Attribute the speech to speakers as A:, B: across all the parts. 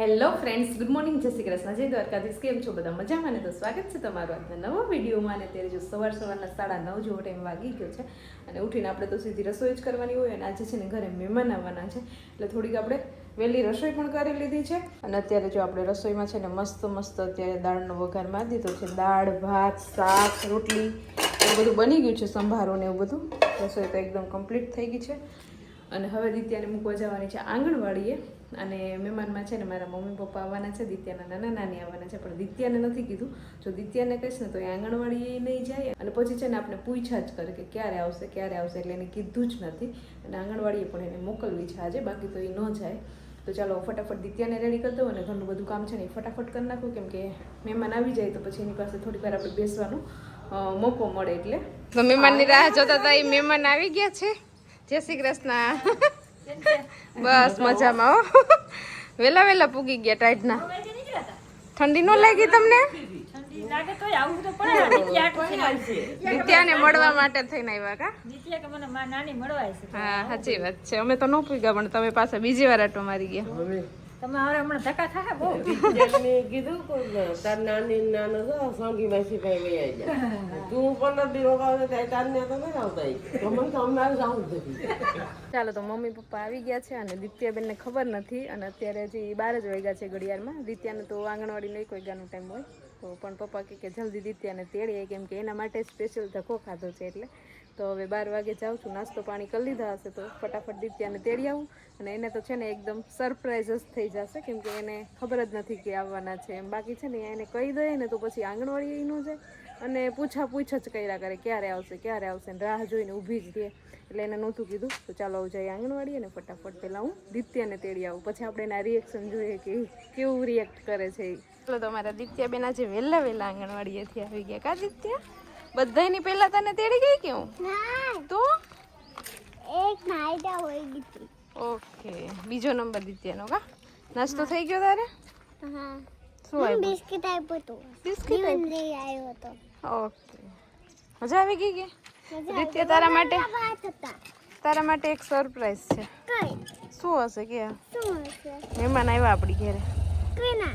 A: Hello friends good morning જય શ્રી કૃષ્ણ. જય દ્વારકાધીશ. કેમ છો બધા? મજામાં ને તો સ્વાગત છે તમારું આજના નવા વિડીયોમાં. અને અત્યારે જો સવાર સવારના સાડા નવ જેવો ટાઈમ વાગી ગયો છે અને ઉઠીને આપણે તો સીધી રસોઈ જ કરવાની હોય અને આજે છે ને ઘરે મહેમાન આવવાના છે. એટલે થોડીક આપણે વહેલી રસોઈ પણ કરી લીધી છે. અને અત્યારે જો આપણે રસોઈમાં છે ને મસ્ત મસ્ત અત્યારે દાળનો વઘાર મારી દીધો છે. દાળ, ભાત, શાક, રોટલી એવું બધું બની ગયું છે, સંભારો ને એવું બધું. રસોઈ તો એકદમ કમ્પ્લીટ થઈ ગઈ છે. અને હવે દિત્યાને મૂકવા જવાની છે આંગણવાડીએ. અને મહેમાનમાં છે ને મારા મમ્મી પપ્પા આવવાના છે, દિત્યાના નાના નાની આવવાના છે, પણ દિત્યાને નથી કીધું. જો દિત્યાને કહીશ ને તો એ આંગણવાડીએ નહીં જાય અને પછી છે ને આપણે પૂછા જ કરે કે ક્યારે આવશે ક્યારે આવશે એટલે એને કીધું જ નથી. અને આંગણવાડીએ પણ એને મોકલવી છે આજે, બાકી તો એ ન જાય. તો ચાલો ફટાફટ દિત્યાને રેડી કરી દઉં અને ઘરનું બધું કામ છે ને એ ફટાફટ કરી નાખું, કેમ કે મહેમાન આવી જાય તો પછી એની પાસે થોડીક વાર આપણે બેસવાનો મોકો મળે એટલે.
B: તો મહેમાનની રાહ જોતા હતા એ મહેમાન આવી ગયા છે. જય શ્રી કૃષ્ણ. બસ મજામાં, હો. વેલા વેલા પૂગી ગયા ટાઈટના. ઠંડી નો લાગી તમને? નિત્યાને મળવા માટે થઈને આવ્યા કા? હા, સાચી વાત છે. અમે તો ન પૂગ્યા, પણ તમે પાછા બીજી વાર આટો મારી ગયા.
C: કીધું તાર નાની નાનો તો સંગી માસી ભાઈ વહી આવી જાય તું પણ નથી રોકાવ ત્યાં તાર ને તો નહીં આવતા તો તો અમારે જવું જ નથી
A: ચાલો તો મમ્મી પપ્પા આવી ગયા છે અને દિત્યાબેનને ખબર નથી અને અત્યારે હજી બાર જ વાગ્યા છે ઘડિયાળમાં. દિત્યાને તો આંગણવાડી નહીં કોઈ ગાનો ટાઈમ હોય. તો પણ પપ્પા કહે કે જલ્દી દિત્યાને તેડીએ કેમ કે એના માટે સ્પેશિયલ ધક્કો ખાધો છે એટલે. તો હવે બાર વાગે જાઉં છું, નાસ્તો પાણી કરી લીધા હશે તો ફટાફટ દિત્યાને તેડી આવું અને એને તો છે ને એકદમ સરપ્રાઈઝ જ થઈ જશે, કેમ કે એને ખબર જ નથી કે આવવાના છે એમ. બાકી છે ને એને કહી દઈએ ને તો પછી આંગણવાડી એનું જાય અને પૂછા પૂછ જ કર્યા કરે ક્યારે આવશે ક્યારે આવશે ને રાહ જોઈને ઊભી જ દે એટલે એને નહોતું કીધું, તો ચાલો જઈએ આંગણવાડી અને ફટાફટ પહેલાં હું દિત્યાને તેડી આવું. પછી આપણે એના રિએક્શન જોઈએ કે કેવું રિએક્ટ કરે છે
B: ચાલો તમારા દિત્યાબેન આજે વહેલા વહેલા આંગણવાડીએથી આવી ગયા કા દિત્યા બધાની પહેલા તને તેડી ગઈ કે હું? તો?
D: એક નાઈટા હોય ગઈ
B: ઓકે. બીજો નંબર દિત્યાનો કા? નાસ્તો થઈ ગયો તારે?
D: હા.
B: શું આવ્યું
D: બિસ્કિટ આપ્યું હતું
B: બિસ્કિટ
D: આવ્યો હતો.
B: ઓકે. મજા આવી ગઈ કે? દિત્યા તારા માટે? તારા માટે એક સરપ્રાઈઝ છે.
D: કઈ?
B: શું હશે કે?
D: શું હશે?
B: મહેમાન આવ્યા આપણી ઘરે.
D: કોના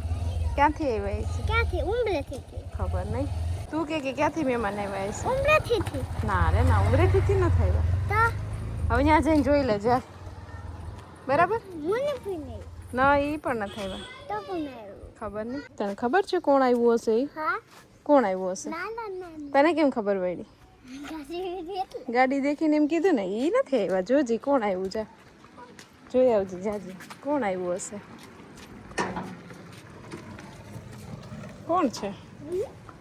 B: ક્યાંથી આવ્યા છે
D: ક્યાંથી? ઉમરેથી
B: ખબર નહીં તું કે કે ક્યાંથી મહેમાન આવ્યા છે
D: ઉમરેથી થી
B: ના રે ના ઉમરેથી ન થાય
D: તો?
B: હવે ત્યાં જઈને જોઈ લેજે હાલ. બરાબર?
D: મને પણ
B: ના એ પણ ન થાય
D: તો કોણ
B: ખબર નહીં. તને ખબર છે કોણ આવ્યું હશે
D: હા?
B: કોણ આવ્યું હશે? તને કેમ ખબર પડી? ગાડી દેખીને એમ કીધું ને એ નથી આવ્યા. જોજી કોણ આવ્યું છે જોઈ આવજે જાજે. કોણ આવ્યું હશે? કોણ છે?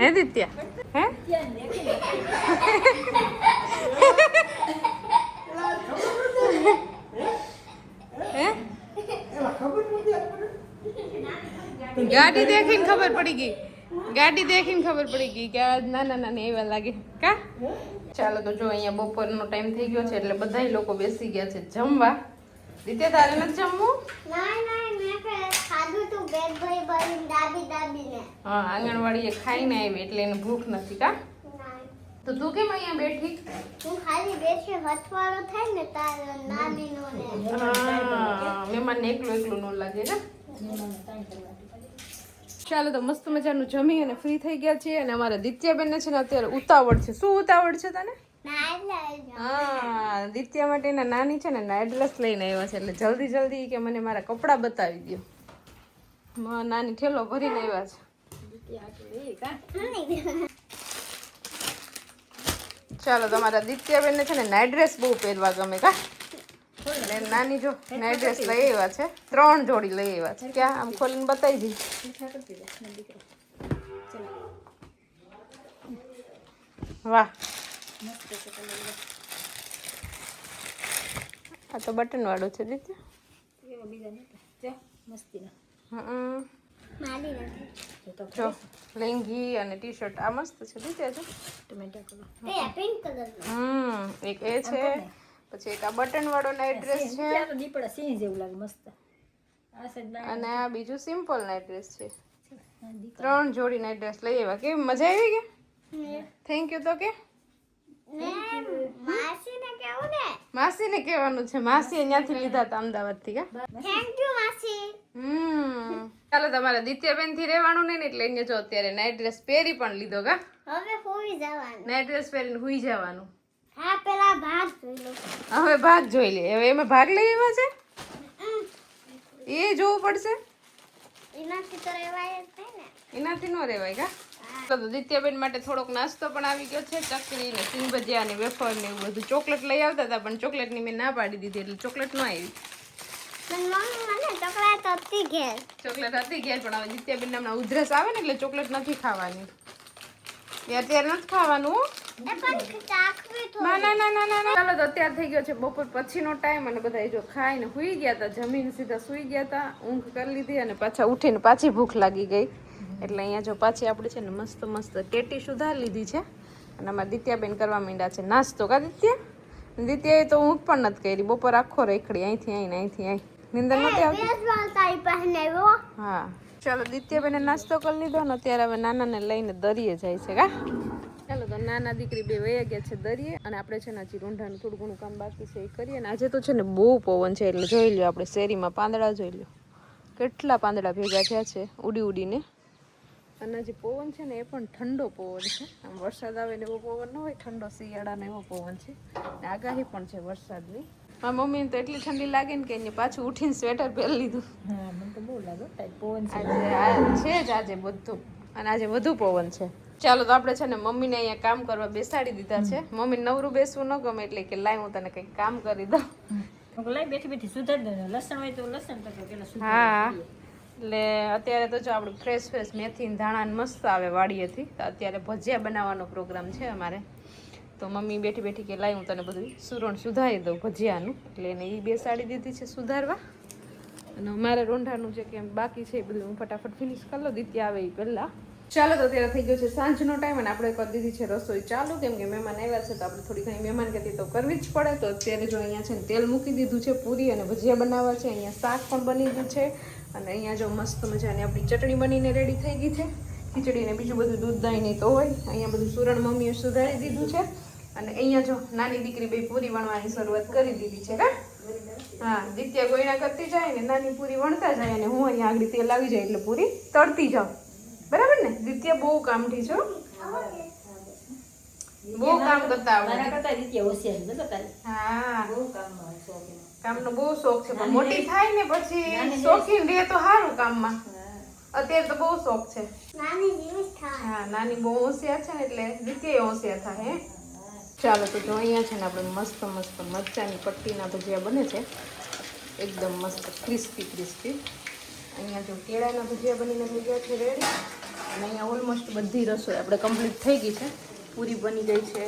B: હે દિત્યા? ગાડી દેખીને ખબર પડી ગઈ. ગાડી દેખીને ખબર પડી ગઈ કે નાના નાના એવા લાગે. કા? ચાલો તો જો અહીંયા બપોરનો ટાઈમ થઈ ગયો છે એટલે બધાય લોકો બેસી ગયા છે જમવા. દિત્યા, તારે નથી જમવું? હા આંગણવાડીએ ખાઈને આવી એટલે એને ભૂખ નથી કા? તો તું કેમ અહીંયા બેઠી?
D: હું ખાલી બેઠી હથવાળો થાય ને તારો નાનીનો ને.
B: હા મહેમાનને એકલું એકલું નો લાગે ને ચાલો તો મસ્ત મજાનું જમી અને ફ્રી થઈ ગયા છીએ અને અમારા દિત્યાબેનને છે ને અત્યારે ઉતાવળ છે. શું ઉતાવળ છે તને? હા દિત્યા માટે એના નાની છે ને નાઇટ ડ્રેસ લઈને આવ્યા છે. એટલે જલ્દી જલ્દી કે મને મારા કપડાં બતાવી દો નાની ઠેલો ભરીને આવ્યા છે. ચાલો, તમારા દિત્યાબેનને છે ને નાઇટ ડ્રેસ બહુ પહેરવા ગમે, કા? નાની જો નાઇટ ડ્રેસ લઈ આવ્યા છે, ત્રણ જોડી લઈ આવ્યા છે. ક્યાં? આમ ખોલીને બતાવી દઈ વાહ. આ તો બટન વાળું છે
E: દીદી બીજા મસ્તીના.
A: જો લેંગી અને ટી શર્ટ આ મસ્ત છે લીધે છે. હમ એક એ છે. પછી એક આ બટન વાળો નાઈટ ડ્રેસ છે.
B: દીપડા સિંહ જેવું લાગે મસ્ત.
A: અને આ બીજું સિમ્પલ નાઈટ ડ્રેસ છે. ત્રણ જોડી નાઈટ ડ્રેસ લઈ આવ્યા. કેવી મજા આવી કે થેન્ક યુ તો કે.
D: ને માસીને ને?
A: કહેવાનું છે. માસી અહીંયાથી લીધા હતા અમદાવાદથી થી
D: થેન્ક યુ માસી.
A: હમ. ચાલો તમારે દિત્યાબેનથી રહેવાનું નહીં ને એટલે અહીંયા જો અત્યારે નાઇટ ડ્રેસ પહેરી પણ લીધો કા?
D: હવે હોઈ જવાનું.
A: નાઈટ ડ્રેસ પહેરીને હોઈ જવાનું.
D: હા પેલા ભાગ જોઈ લો
A: હવે ભાગ જોઈ લે. હવે એમાં ભાગ લઈ આવ્યા છે? એ જોવું પડશે?
D: એનાથી તો રેવાય જ ને.
A: એનાથી ન રહેવાય કા? તો દિત્યાબેન માટે થોડોક નાસ્તો પણ આવી ગયો છે ચકરી ને સિંગ ભજીયા ને વેફર ને એવું બધું. ચોકલેટ લઈ આવતા હતા પણ ચોકલેટની મેં ના પાડી દીધી એટલે ચોકલેટ ન આવી.
D: ચોકલેટ હતી ઘેર.
A: પણ હવે દિત્યાબેન હમણાં ઉધરસ આવે ને એટલે ચોકલેટ નથી ખાવાની. એ અત્યારે નથી ખાવાનું ના ના ના ના ના. ચાલો તો અત્યાર થઈ ગયો છે બપોર પછીનો ટાઈમ અને બધા જો ખાઈને સુઈ ગયા હતા જમીન સીધા સુઈ ગયા હતા ઊંઘ કરી લીધી અને પાછા ઉઠીને પાછી ભૂખ લાગી ગઈ. એટલે અહીંયા જો પાછી આપણે છે ને મસ્ત મસ્ત કેટી સુધારી લીધી છે. અને અમારા દિત્યાબેન કરવા માંડ્યા છે નાસ્તો. કા દિત્યા? દિત્યાએ તો ઊંઘ પણ નથી કરી. બપોર આખો રેખડી. અહીંથી અહીં અહીંથી અહીં નિંદર નથી આવતી? હા. ચાલો દિત્યાબેને નાસ્તો કરી લીધો ને અત્યારે હવે નાનાને લઈને દરિયે જાય છે કા? તો નાના દીકરી બે વયા ગયા છે દરિયે અને આપણે છે ને હજી રૂંઢાનું થોડું ઘણું કામ બાકી છે એ કરીએ ને આજે તો છે ને બહુ પવન છે એટલે જોઈ લ્યો આપણે શેરીમાં પાંદડા જોઈ લ્યો. કેટલા પાંદડા ભેગા થયા છે ઉડી ઉડીને. અને જે પવન છે ને એ પણ ઠંડો પવન છે. આમ વરસાદ આવે ને એવો પવન ન હોય ઠંડો શિયાળાનો એવો પવન છે. આગાહી પણ છે વરસાદની. મારી મમ્મીને તો એટલી ઠંડી લાગે ને કે એને પાછું ઉઠીને સ્વેટર પહેરી લીધું.
B: હા મને તો બહુ લાગે પવન છે.
A: આજે છે જ આજે બધું. અને આજે વધુ પવન છે. ચાલો તો આપણે છે ને મમ્મીને અહીંયા કામ કરવા બેસાડી દીધા છે. મમ્મી નવરું બેસવું ન ગમે એટલે કે લાય હું તને કંઈક કામ કરી દઉં.
B: બેઠી બેઠી સુધાર દે લસણ હોય તો લસણ તો
A: હા. એટલે અત્યારે તો જો આપણું ફ્રેશ ફ્રેશ મેથી ધાણા મસ્ત આવે વાડીએથી. તો અત્યારે ભજીયા બનાવવાનો પ્રોગ્રામ છે અમારે. તો મમ્મી બેઠી બેઠી કે લાય હું તને બધું સુરણ સુધારી દઉં ભજીયાનું. એટલે એને એ બેસાડી દીધી છે સુધારવા. અને મારે રોંઢાનું જે કેમ બાકી છે એ બધું હું ફટાફટ ફિનિશ કરી લો દિત્યા આવે એ પહેલાં. ચાલો તો અત્યારે થઈ ગયો છે સાંજનો ટાઈમ અને આપણે કરી દીધી છે રસોઈ. ચાલુ, કેમ કે મહેમાન આવ્યા છે તો આપણે થોડી ઘણી મહેમાન ગતિ તો કરવી જ પડે. તો અત્યારે જો અહીંયા છે ને તેલ મૂકી દીધું છે, પૂરી અને ભજીયા બનાવવા છે. અહીંયા શાક પણ બની ગયું છે અને અહીંયા જો મસ્ત મજાની આપણી ચટણી બનીને રેડી થઈ ગઈ છે. ખીચડીને બીજું બધું દૂધ, દહીં નહીં તો હોય. અહીંયા બધું સુરણ મમ્મીએ સુધારી દીધું છે. અને અહીંયા જો નાની દીકરી બે પૂરી વણવાની શરૂઆત કરી દીધી છે, હા? હા, દિત્યા ગોયણા કરતી જાય ને નાની પૂરી વણતા જાય અને હું અહીંયા આગળ તેલ આવી જાય એટલે પૂરી તળતી જાઉં. બરાબર ને? દિત્યા બહુ કામઠી છો બહુ કામ કરતા આવડે.
B: મારા કરતા રીતે હોશિયાર છે તારી?
A: હા.
B: બહુ કામ શોખ.
A: કામનો બહુ શોખ છે પણ મોટી થાય ને પછી શોખીન રહે તો સારું કામમાં. અત્યારે તો બહુ શોખ છે.
D: નાની જીવીશ થાય.
A: હા નાની બહુ હોશિયાર છે ને એટલે દ્વિતીય હોશિયાર થાય હે? ચાલો તો જો અહીંયા છે ને આપણે મસ્ત મસ્ત મરચાની પટ્ટીના ભજીયા બને છે. એકદમ મસ્ત ક્રિસ્પી ક્રિસ્પી. અહીંયા જો કેળાના ભજીયા બનીને ગયા છે રેડી અને અહીંયા ઓલમોસ્ટ બધી રસોઈ આપણે કમ્પ્લીટ થઈ ગઈ છે. પૂરી બની ગઈ છે.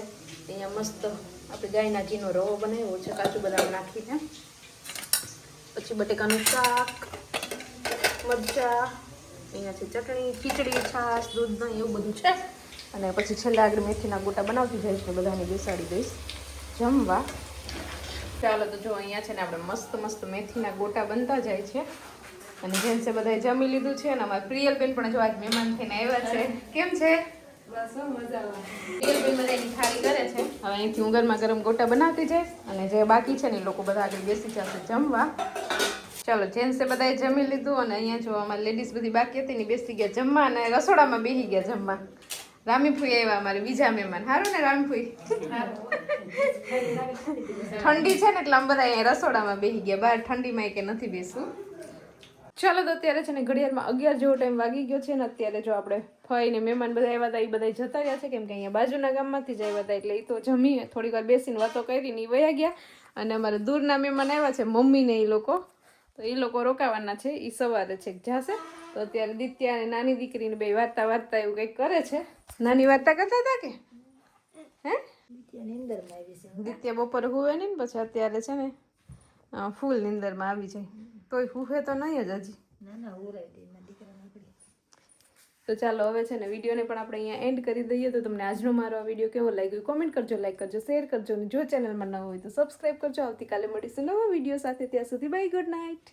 A: અહીંયા મસ્ત આપણે ગાયના ઘીનો રવો બનાવ્યો છે કાચું બદામ નાખીને. પછી બટેકાનું શાક, મરચા અહીંયા છે ચટણી, ખીચડી, છાશ, દૂધ, દહીં એવું બધું છે. અને પછી છેલ્લા આગળ મેથીના ગોટા બનાવતી જઈશ ને બધાને બેસાડી દઈશ. જમવા. ચાલો તો જો અહીંયા છે ને આપણે મસ્ત મસ્ત મેથીના ગોટા બનતા જાય છે. અને જેન્સે બધાએ જમી લીધું છે અને અમારા પ્રિયલબેન પણ જો આજ મહેમાન થઈને આવ્યા છે. કેમ છે? પ્રિયલબેન બધાની થાળી કરે છે. હવે અહીંથી હું ગરમા ગરમ ગોટા બનાવતી જઈશ અને જે બાકી છે ને એ લોકો બધા આગળ બેસી જશે જમવા. ચાલો જેન્ટ્સે બધાએ જમી લીધું અને અહીંયા જો અમારી લેડીઝ બધી બાકી હતી ને બેસી ગયા જમવા અને રસોડામાં બેસી ગયા જમવા. રામીફુઈ આવ્યા અમારે બીજા મહેમાન. સારું ને રામીફુઈ ઠંડી છે ને એટલે અમે બધા અહીંયા રસોડામાં બેસી ગયા. બહાર ઠંડીમાં કે નથી બેસવું. ચાલો તો અત્યારે છે ને ઘડિયાળમાં અગિયાર જેવો ટાઈમ વાગી ગયો છે ને અત્યારે જો આપણે ફઈને મહેમાન બધા આવ્યા હતા એ બધા જતા રહ્યા છે. કેમ કે અહીંયા બાજુના ગામમાંથી જ આવ્યા હતા એટલે એ તો જમી થોડીક વાર બેસીને વાતો કરી ને એ વયા ગયા. અને અમારે દૂરના મહેમાન આવ્યા છે મમ્મીને એ લોકો. તો એ લોકો રોકાવાના છે એ સવારે છે જાશે. તો અત્યારે દિત્યા અને નાની દીકરીને બે વાર્તા વાર્તા એવું કંઈક કરે છે. નાની વાર્તા કરતા હતા કે? હે? દિત્યા બપોર હુવે નહીં ને પછી અત્યારે છે ને ફૂલ નિંદરમાં આવી જાય. તોય હુવે તો નહીં જ હજી.
B: ના ના ઉરાઈ દે મારા દીકરા
A: તો ચાલો હવે છે ને વિડીયોને પણ આપણે અહીંયા એન્ડ કરી દઈએ. તો તમને આજનો મારો આ વીડિયો કેવો લાગ્યો કોમેન્ટ કરજો લાઈક કરજો શેર કરજો. અને જો ચેનલમાં ન હોય તો સબસ્ક્રાઈબ કરજો. આવતીકાલે મળીશું નવા વીડિયો સાથે. ત્યાં સુધી બાય ગુડ નાઇટ